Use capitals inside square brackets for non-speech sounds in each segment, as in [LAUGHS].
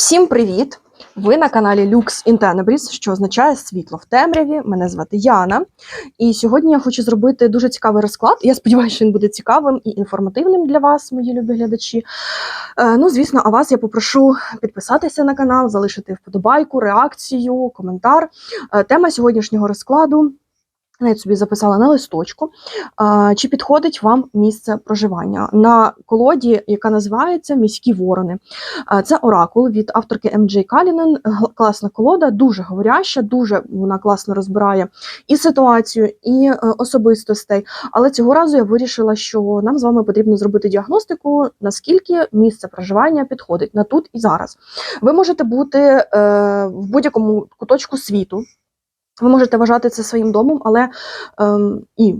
Всім привіт! Ви на каналі Lux in Tenebris, що означає світло в темряві. Мене звати Яна. І сьогодні я хочу зробити дуже цікавий розклад. Я сподіваюся, що він буде цікавим і інформативним для вас, мої любі глядачі. Е, ну, звісно, а вас я попрошу підписатися на канал, залишити вподобайку, реакцію, коментар. Е, тема сьогоднішнього розкладу. Навіть собі записала на листочку. Чи підходить вам місце проживання на колоді, яка називається Міські ворони? Це оракул від авторки М.Дж. Калінен. Класна колода, дуже говоряща, дуже вона класно розбирає і ситуацію, і е, особистостей. Але цього разу я вирішила, що нам з вами потрібно зробити діагностику, наскільки місце проживання підходить на тут і зараз. Ви можете бути е, в будь-якому куточку світу. Ви можете вважати це своїм домом, але ем, і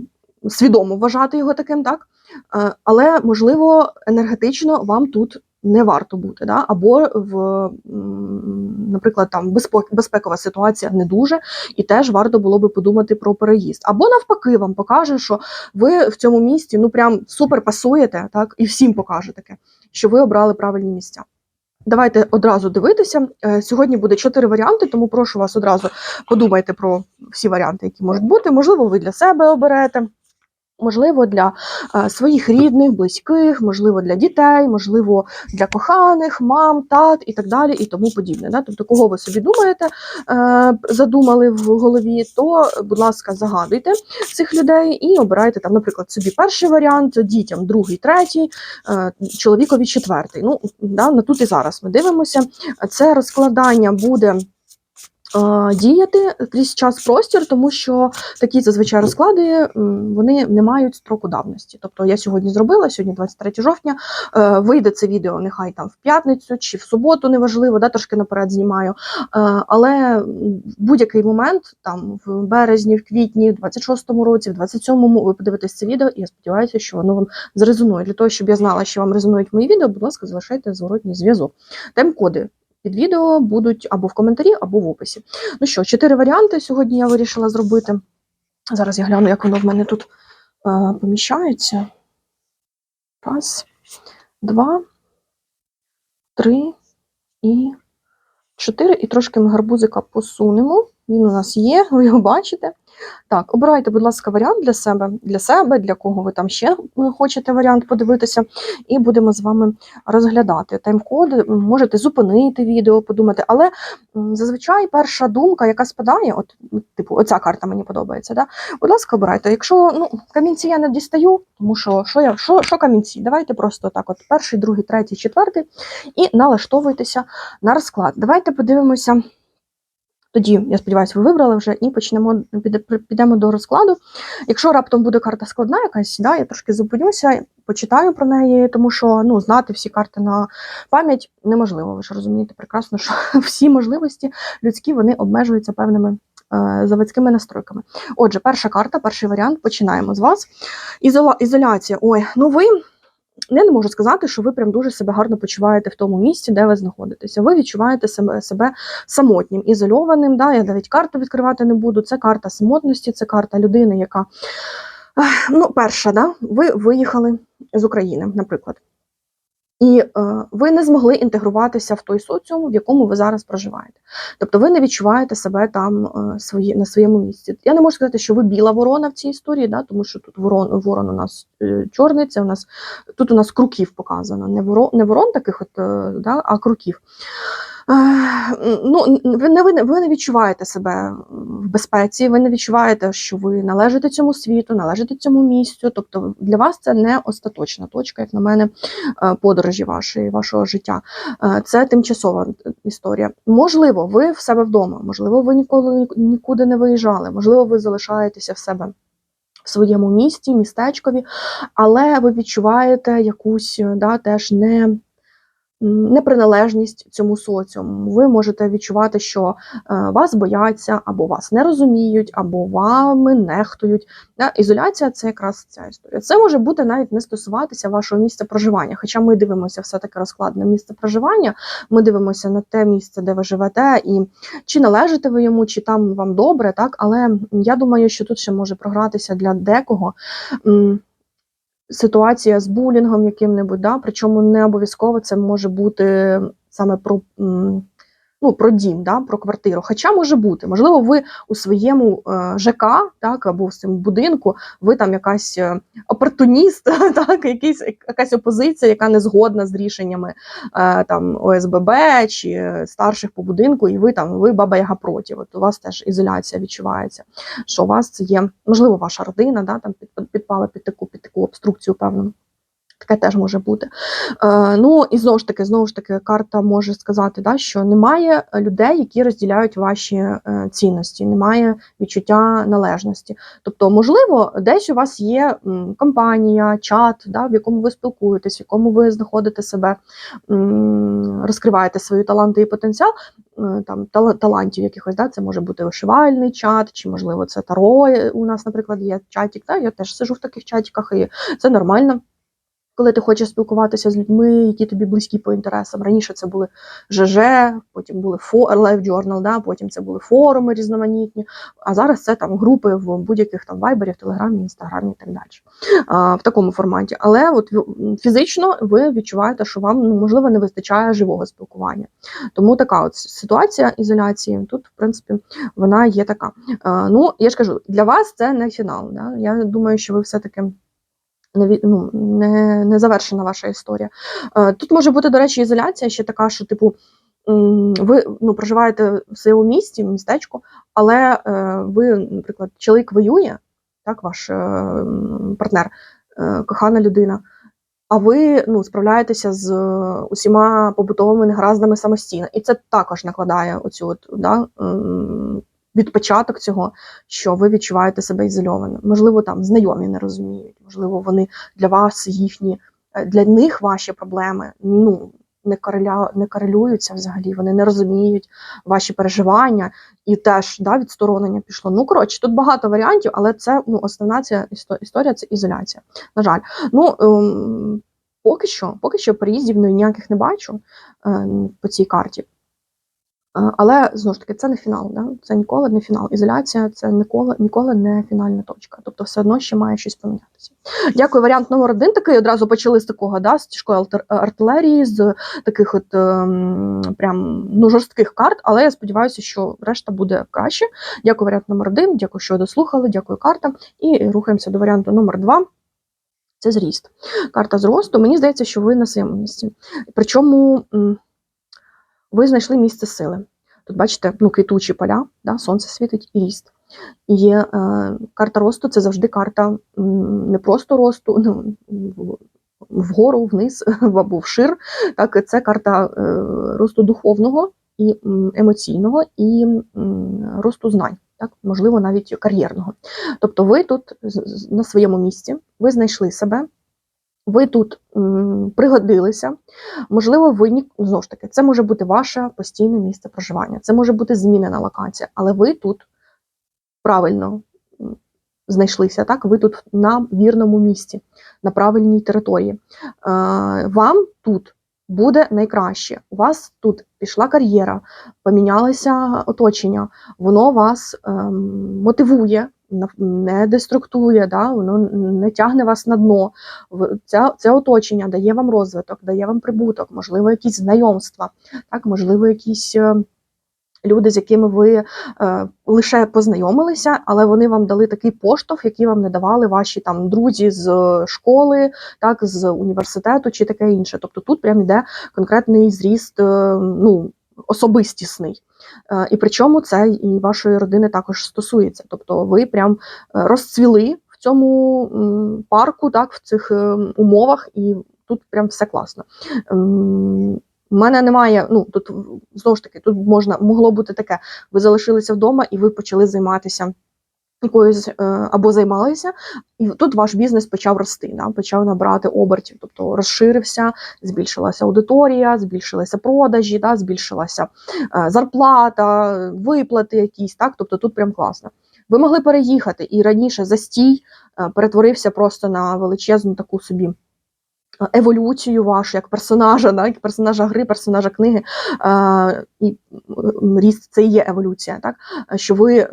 свідомо вважати його таким, так? Е, але, можливо, енергетично вам тут не варто бути, да? або в, наприклад, там безпекова ситуація не дуже, і теж варто було би подумати про переїзд. Або навпаки, вам покаже, що ви в цьому місті ну прям супер пасуєте, так, і всім покаже таке, що ви обрали правильні місця. Давайте одразу дивитися. Е, Сьогодні буде чотири варіанти, тому прошу вас одразу подумайте про всі варіанти, які можуть бути. Можливо, ви для себе оберете. Можливо, для е, своїх рідних, близьких, можливо, для дітей, можливо, для коханих, мам, тат і так далі, і тому подібне. Да? Тобто, кого ви собі думаєте, е, задумали в голові, то, будь ласка, загадуйте цих людей і обирайте там, наприклад, собі перший варіант, дітям другий, третій, е, чоловікові четвертий. Ну, да, на тут і зараз ми дивимося. Це розкладання буде. Е, Діяти крізь час простір, тому що такі зазвичай розклади вони не мають строку давності. Тобто я сьогодні зробила, сьогодні 23 жовтня. е, Вийде це відео нехай там в п'ятницю чи в суботу, неважливо, да, трошки наперед знімаю. Е, Але в будь-який момент, там в березні, в квітні, в 26-му році, в 27-му, ви подивитесь це відео, і я сподіваюся, що воно вам зрезонує. Для того, щоб я знала, що вам резонують мої відео, будь ласка, залишайте зворотній зв'язок. Тайм-коди під відео будуть або в коментарі, або в описі. Ну що, чотири варіанти сьогодні я вирішила зробити. Зараз я гляну, як воно в мене тут е, поміщається. Раз, два, три і чотири. І трошки ми гарбузика посунемо. Він у нас є, ви його бачите. Так, обирайте, будь ласка, варіант для себе, для себе, для кого ви там ще е, хочете варіант подивитися, і будемо з вами розглядати тайм-коди. Можете зупинити відео, подумати, але зазвичай перша думка, яка спадає, от, типу, оця карта мені подобається. Да? Будь ласка, обирайте. Якщо ну, камінці я не дістаю, тому що що, я, що, що камінці? Давайте просто так: от перший, другий, третій, четвертий, і налаштовуйтеся на розклад. Давайте подивимося. Тоді, я сподіваюся, ви вибрали вже і почнемо піде- підемо до розкладу. Якщо раптом буде карта складна якась, да, я трошки зупинюся, почитаю про неї, тому що ну, знати всі карти на пам'ять неможливо. Ви ж розумієте прекрасно, що [LAUGHS] всі можливості людські вони обмежуються певними е, заводськими настройками. Отже, перша карта, перший варіант. Починаємо з вас. Ізола, ізоляція. Ой, ну ви. Я не можу сказати, що ви прям дуже себе гарно почуваєте в тому місці, де ви знаходитеся. Ви відчуваєте себе, себе самотнім, ізольованим. Да? Я навіть карту відкривати не буду. Це карта самотності, це карта людини, яка ну, перша, да? ви виїхали з України, наприклад. І е, ви не змогли інтегруватися в той соціум, в якому ви зараз проживаєте. Тобто ви не відчуваєте себе там е, свої, на своєму місці. Я не можу сказати, що ви біла ворона в цій історії, да, тому що тут ворон, ворон у нас е, чорний, це у нас тут у нас круків показано. Не ворон, не ворон таких, от, да, а круків. Ну, ви не, ви, ви не відчуваєте себе в безпеці, ви не відчуваєте, що ви належите цьому світу, належите цьому місцю. Тобто для вас це не остаточна точка, як на мене, е, подорожі вашої, вашого життя. Е, Це тимчасова історія. Можливо, ви в себе вдома, можливо, ви ніколи нікуди не виїжджали, можливо, ви залишаєтеся в себе. В своєму місті, містечкові, але ви відчуваєте якусь да, теж не, неприналежність цьому соціуму. Ви можете відчувати, що е, вас бояться, або вас не розуміють, або вами нехтують. Ізоляція це якраз ця історія. Це може бути навіть не стосуватися вашого місця проживання. Хоча ми дивимося все-таки розклад на місце проживання, ми дивимося на те місце, де ви живете, і чи належите ви йому, чи там вам добре, так? Але я думаю, що тут ще може програтися для декого. Ситуація з булінгом яким-небудь, да? причому не обов'язково це може бути саме про. м, Ну, про дім, да, про квартиру. Хоча може бути, можливо, ви у своєму е, ЖК, так, або в цьому будинку, ви там якась е, опортуніст, [LAUGHS] так, якийсь, якась опозиція, яка не згодна з рішеннями е, там, ОСББ чи старших по будинку, і ви там ви баба яга проти. От у вас теж ізоляція відчувається. Що у вас це є, можливо, ваша родина да, там підпала під таку, під таку обструкцію певну. Таке теж може бути. Е, ну і знову ж таки, знову ж таки, карта може сказати, да, що немає людей, які розділяють ваші е, цінності, немає відчуття належності. Тобто, можливо, десь у вас є компанія, чат, да, в якому ви спілкуєтесь, в якому ви знаходите себе, розкриваєте свої таланти і потенціал. е, Там тала- талантів якихось, да, це може бути вишивальний чат, чи можливо це таро. У нас, наприклад, є чатик. Да, я теж сижу в таких чатиках, і це нормально коли ти хочеш спілкуватися з людьми, які тобі близькі по інтересам. Раніше це були ЖЖ, потім були Life Journal, да, потім це були форуми різноманітні. А зараз це там групи в будь-яких там вайбері, в Телеграмі, Інстаграмі і так далі. А, в такому форматі. Але от фізично ви відчуваєте, що вам ну, можливо не вистачає живого спілкування. Тому така от ситуація ізоляції тут, в принципі, вона є така. А, ну, я ж кажу, для вас це не фінал. Да? Я думаю, що ви все-таки не, ну, не, не завершена ваша історія. Е, Тут може бути, до речі, ізоляція ще така, що, типу, ви ну, проживаєте в своєму місті, в містечку, але е, ви, наприклад, чоловік воює, так, ваш е, партнер, кохана людина. А ви ну, справляєтеся з усіма побутовими негараздами самостійно. І це також накладає оцю от, да, ем, відпочаток цього, що ви відчуваєте себе ізольованим. Можливо, там знайомі не розуміють, можливо, вони для вас їхні, е, для них ваші проблеми ну, не, кореля, не корелюються взагалі, вони не розуміють ваші переживання і теж да, відсторонення пішло. Ну, коротше, тут багато варіантів, але це ну, основна ця історія це ізоляція. На жаль. Ну, ем, поки що, поки що переїздів ну, ніяких не бачу е, по цій карті. Але знову ж таки, це не фінал. Да? Це ніколи не фінал. Ізоляція це ніколи, ніколи не фінальна точка. Тобто, все одно ще має щось помінятися. Дякую. Варіант номер один такий. Одразу почали з такого, да, з тяжкої артилерії, з таких от ем, прям ну, жорстких карт. Але я сподіваюся, що решта буде краще. Дякую, варіант номер один. Дякую, що дослухали. Дякую, карта. І рухаємося до варіанту номер два. Це зріст. Карта зросту. Мені здається, що ви на своєму місці. Причому ви знайшли місце сили. Тут бачите, ну, квітучі поля, да, сонце світить і ріст. І е, карта росту це завжди карта не просто росту, ну, вгору, вниз [LAUGHS] або вшир. Так, це карта е, росту духовного і емоційного, і росту знань, так, можливо, навіть кар'єрного. Тобто, ви тут на своєму місці, ви знайшли себе, ви тут пригодилися. Можливо, ви ні- ну, знову ж таки, це може бути ваше постійне місце проживання, це може бути змінена локація, але ви тут правильно знайшлися, так? Ви тут на вірному місці, на правильній території. Е, вам тут буде найкраще. У вас тут пішла кар'єра, помінялося оточення, воно вас ем, мотивує. Не деструктує, да? воно не тягне вас на дно. Це, це оточення дає вам розвиток, дає вам прибуток, можливо, якісь знайомства, так, можливо, якісь е, люди, з якими ви е, лише познайомилися, але вони вам дали такий поштовх, який вам не давали ваші там друзі з школи, так, з університету чи таке інше. Тобто тут прям іде конкретний зріст, е, ну, особистісний. Е, І причому це і вашої родини також стосується. Тобто ви прям е, розцвіли в цьому парку, так, в цих е, умовах, і тут прям все класно. Ем, У мене немає, ну тут знову ж таки, тут можна могло бути таке: ви залишилися вдома і ви почали займатися якоюсь е, або займалися, і тут ваш бізнес почав рости, да, почав набрати обертів, тобто розширився, збільшилася аудиторія, збільшилися продажі, да, збільшилася е, зарплата, виплати якісь, так, тобто тут прям класно. Ви могли переїхати, і раніше застій е, перетворився просто на величезну таку собі еволюцію вашу як персонажа, да, як персонажа гри, персонажа книги. Е, і ріст це і є еволюція, так? е, що ви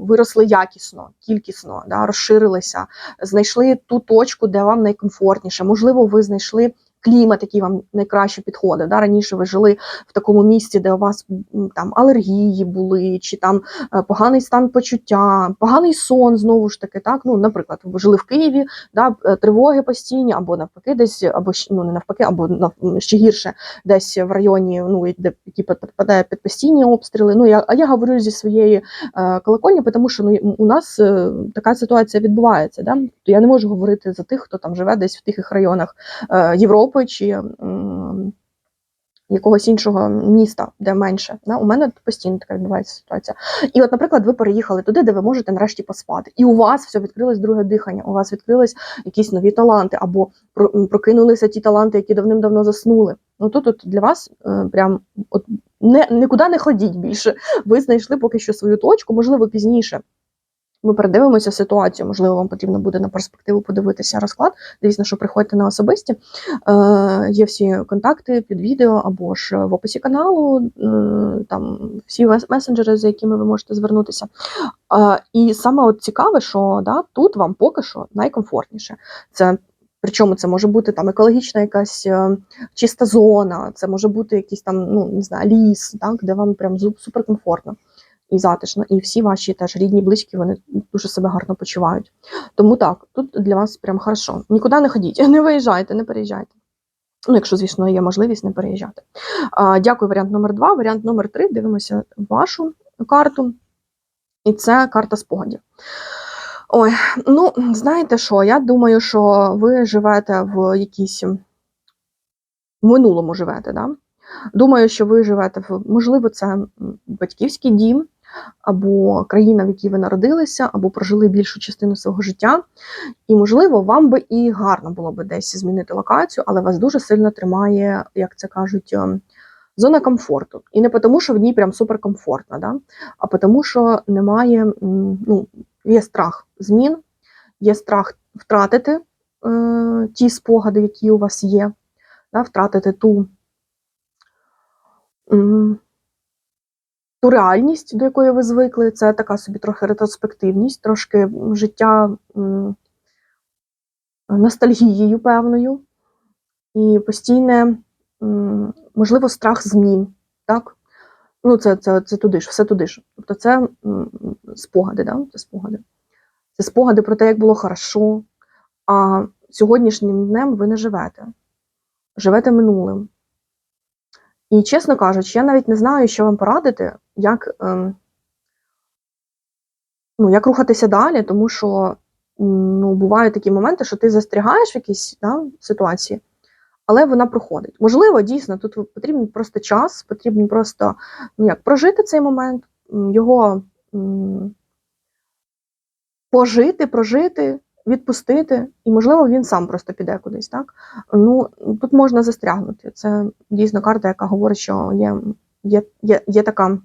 виросли якісно, кількісно, да, розширилися, знайшли ту точку, де вам найкомфортніше. Можливо, ви знайшли клімат, який вам найкраще підходить. Да? Раніше ви жили в такому місці, де у вас там алергії були, чи там е, поганий стан почуття, поганий сон, знову ж таки, так. Ну, наприклад, ви жили в Києві, да, е, тривоги постійні, або навпаки, десь, або ну не навпаки, або нав- ще гірше, десь в районі, ну де які підпадає під постійні обстріли. Ну я а я говорю зі своєї е, колокольні, тому що ну у нас е, така ситуація відбувається. Да? Я не можу говорити за тих, хто там живе десь в тихих районах е, Європи чи. Якогось іншого міста, де менше. Да? У мене постійно така відбувається ситуація. І, от, наприклад, ви переїхали туди, де ви можете нарешті поспати. І у вас все відкрилось друге дихання, у вас відкрились якісь нові таланти, або прокинулися ті таланти, які давним-давно заснули. Ну тут от для вас е, прям от не, нікуди не ходіть більше. Ви знайшли поки що свою точку, можливо, пізніше. Ми передивимося ситуацію, можливо, вам потрібно буде на перспективу подивитися розклад. Звісно, що приходьте на особисті. Е, є всі контакти під відео або ж в описі каналу, е, там всі месенджери, за якими ви можете звернутися. Е, і саме от цікаве, що да, тут вам поки що найкомфортніше. Це Причому це може бути там екологічна якась е, чиста зона, це може бути якийсь там, ну не знаю, ліс, так, де вам прям суперкомфортно і затишно. І всі ваші теж рідні, близькі, вони дуже себе гарно почувають. Тому так, тут для вас прям хорошо. Нікуди не ходіть, [LAUGHS] не виїжджайте, не переїжджайте. Ну, якщо, звісно, є можливість не переїжджати. А, дякую, варіант номер два. Варіант номер три. Дивимося вашу карту. І це карта спогадів. Ой, ну, знаєте що? Я думаю, що ви живете в якійсь в минулому живете, да? Думаю, що ви живете в можливо, це батьківський дім, або країна, в якій ви народилися, або прожили більшу частину свого життя. І, можливо, вам би і гарно було би десь змінити локацію, але вас дуже сильно тримає, як це кажуть, ем, зона комфорту. І не тому, що в ній прям суперкомфортно, да? а тому, що немає, ну, є страх змін, є страх втратити е, ті спогади, які у вас є, да? втратити ту. Ту реальність, до якої ви звикли, це така собі трохи ретроспективність, трошки життя ностальгією певною, і постійне, можливо, страх змін. Так? Ну, це, це, це туди ж, все туди ж. Тобто це спогади, да? це спогади. Це спогади про те, як було хорошо, а сьогоднішнім днем ви не живете. Живете минулим. І, чесно кажучи, я навіть не знаю, що вам порадити, як, ем, ну, як рухатися далі, тому що ну, бувають такі моменти, що ти застрягаєш в якійсь да, ситуації, але вона проходить. Можливо, дійсно, тут потрібен просто час, потрібно просто ну, як, прожити цей момент, його м, пожити, прожити, відпустити, і, можливо, він сам просто піде кудись. Так? Ну, тут можна застрягнути. Це дійсно карта, яка говорить, що є, є, є, є така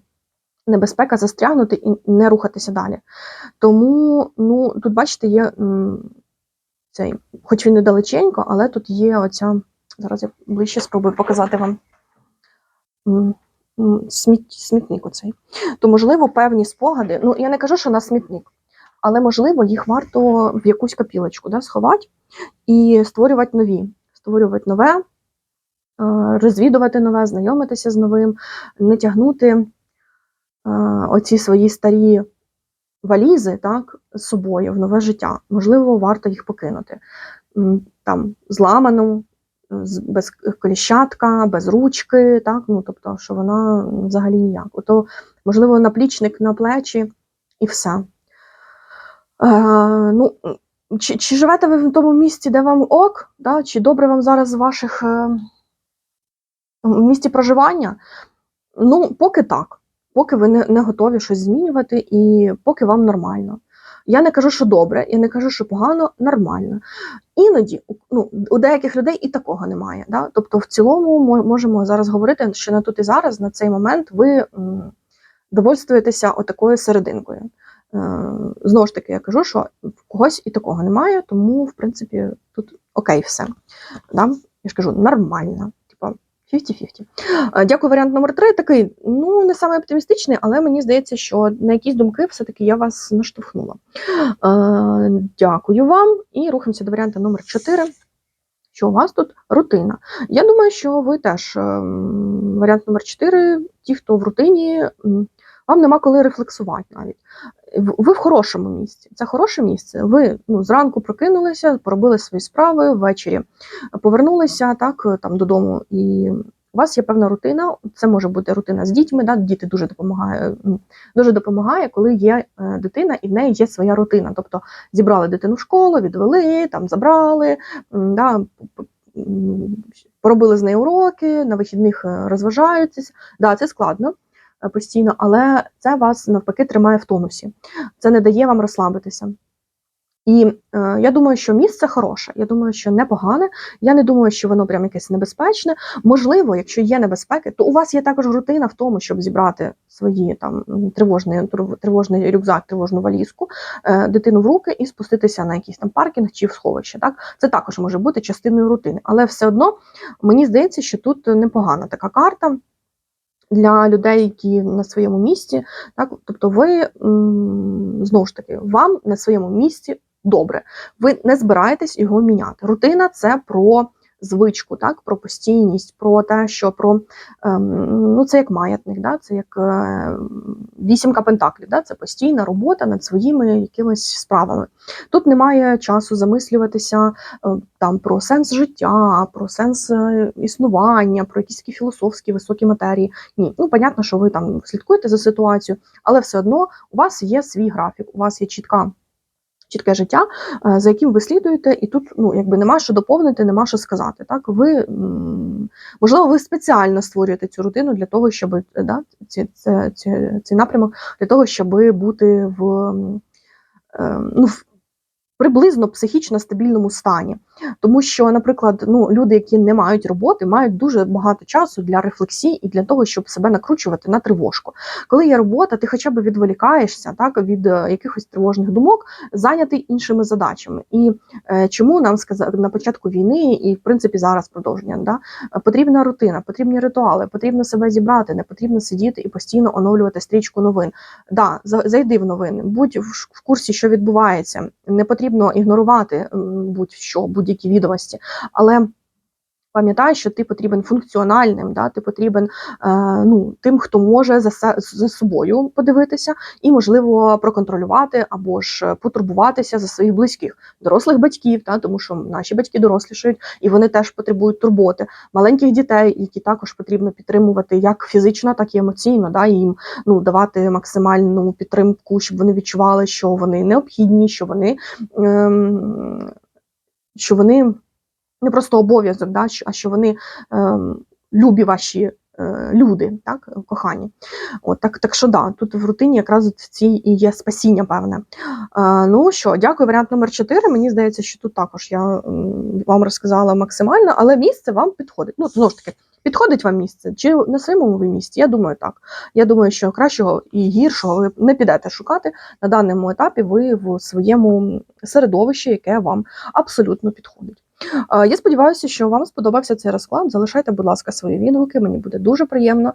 небезпека застрягнути і не рухатися далі. Тому, ну, тут, бачите, є цей, хоч він недалеченько, але тут є оця. Зараз я ближче спробую показати вам смітник оцей. То, можливо, певні спогади. Ну, я не кажу, що на смітник, але, можливо, їх варто в якусь копілочку да, сховати і створювати нові. Створювати нове, е, розвідувати нове, знайомитися з новим, не тягнути е, оці свої старі валізи так, з собою в нове життя. Можливо, варто їх покинути. Там зламану, без коліщатка, без ручки, так, ну, тобто, що вона взагалі ніяк. Ото, можливо, наплічник на плечі і все. Е, ну, чи, чи живете ви в тому місці, де вам ок, да? чи добре вам зараз в ваших е, місті проживання? Ну, поки так. Поки ви не, не готові щось змінювати, і поки вам нормально. Я не кажу, що добре, я не кажу, що погано, нормально. Іноді ну, у деяких людей і такого немає. Да? Тобто, в цілому мо- можемо зараз говорити, що на тут і зараз, на цей момент, ви довольствуєтеся отакою серединкою. Е, Знову ж таки, я кажу, що в когось і такого немає, тому, в принципі, тут окей все. Да? Я ж кажу, нормально. Типа 50-50. Е, Дякую, варіант номер три. Такий, ну, не саме оптимістичний, але мені здається, що на якісь думки все-таки я вас наштовхнула. Е, Дякую вам. І рухаємося до варіанту номер 4. що у вас тут рутина. Я думаю, що ви теж ем, варіант номер 4, ті, хто в рутині, вам нема коли рефлексувати навіть. Ви в хорошому місці. Це хороше місце. Ви ну, зранку прокинулися, поробили свої справи, ввечері повернулися так, там, додому, і у вас є певна рутина. Це може бути рутина з дітьми. Да? Діти дуже допомагає, ну, дуже допомагає, коли є е, дитина і в неї є своя рутина. Тобто зібрали дитину в школу, відвели, там забрали, да, поробили з нею уроки, на вихідних е, розважаються. Да, це складно постійно, але це вас навпаки тримає в тонусі. Це не дає вам розслабитися. І е, я думаю, що місце хороше. Я думаю, що непогане. Я не думаю, що воно прям якесь небезпечне. Можливо, якщо є небезпеки, то у вас є також рутина в тому, щоб зібрати свої там тривожний, тривожний рюкзак, тривожну валізку, е, дитину в руки і спуститися на якийсь там паркінг чи в сховище. Так це також може бути частиною рутини, але все одно мені здається, що тут непогана така карта. Для людей, які на своєму місці, так тобто, ви знову ж таки вам на своєму місці добре. Ви не збираєтесь його міняти. Рутина це про звичку, так, про постійність, про те, що про ем, ну це як маятник, да, це як е, вісімка пентаклів, да, це постійна робота над своїми якимись справами. Тут немає часу замислюватися е, там про сенс життя, про сенс е, існування, про якісь такі філософські високі матерії. Ні, ну понятно, що ви там слідкуєте за ситуацією, але все одно у вас є свій графік, у вас є чітка. Чітке життя, е, за яким ви слідуєте, і тут ну якби нема що доповнити, нема що сказати. Так ви можливо, ви спеціально створюєте цю рутину для того, щоб е, да, ці, ці, ці, цей напрямок для того, щоб бути в е, ну, в приблизно психічно стабільному стані. Тому що, наприклад, ну, люди, які не мають роботи, мають дуже багато часу для рефлексії і для того, щоб себе накручувати на тривожку. Коли є робота, ти хоча б відволікаєшся так, від е, якихось тривожних думок, зайнятий іншими задачами. І е, чому нам сказали на початку війни, і в принципі зараз продовження, да, потрібна рутина, потрібні ритуали, потрібно себе зібрати, не потрібно сидіти і постійно оновлювати стрічку новин. Да, зайди в новини, будь в курсі, що відбувається. Не потрібно ігнорувати будь-що, будь-які відомості, але. Пам'ятай, що ти потрібен функціональним, да? ти потрібен е, ну, тим, хто може за, за собою подивитися і, можливо, проконтролювати або ж потурбуватися за своїх близьких, дорослих батьків, да? тому що наші батьки дорослішають і вони теж потребують турботи, маленьких дітей, які також потрібно підтримувати як фізично, так і емоційно, да? їм ну, давати максимальну підтримку, щоб вони відчували, що вони необхідні, що вони. Ем, що вони не просто обов'язок, да, а що вони ем, любі ваші е, люди, так, кохані. От, так, так що да, тут в рутині якраз в цій і є спасіння певне. Е, ну що, дякую, варіант номер 4. Мені здається, що тут також я вам розказала максимально, але місце вам підходить. Ну, знову ж таки, підходить вам місце? Чи на своєму ви місці? Я думаю, так. Я думаю, що кращого і гіршого ви не підете шукати на даному етапі. Ви в своєму середовищі, яке вам абсолютно підходить. Я сподіваюся, що вам сподобався цей розклад. Залишайте, будь ласка, свої відгуки. Мені буде дуже приємно,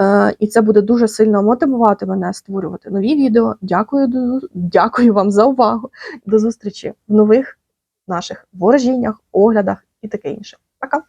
Е, і це буде дуже сильно мотивувати мене створювати нові відео. Дякую, дякую вам за увагу. До зустрічі в нових наших ворожіннях, оглядах і таке інше. Пока!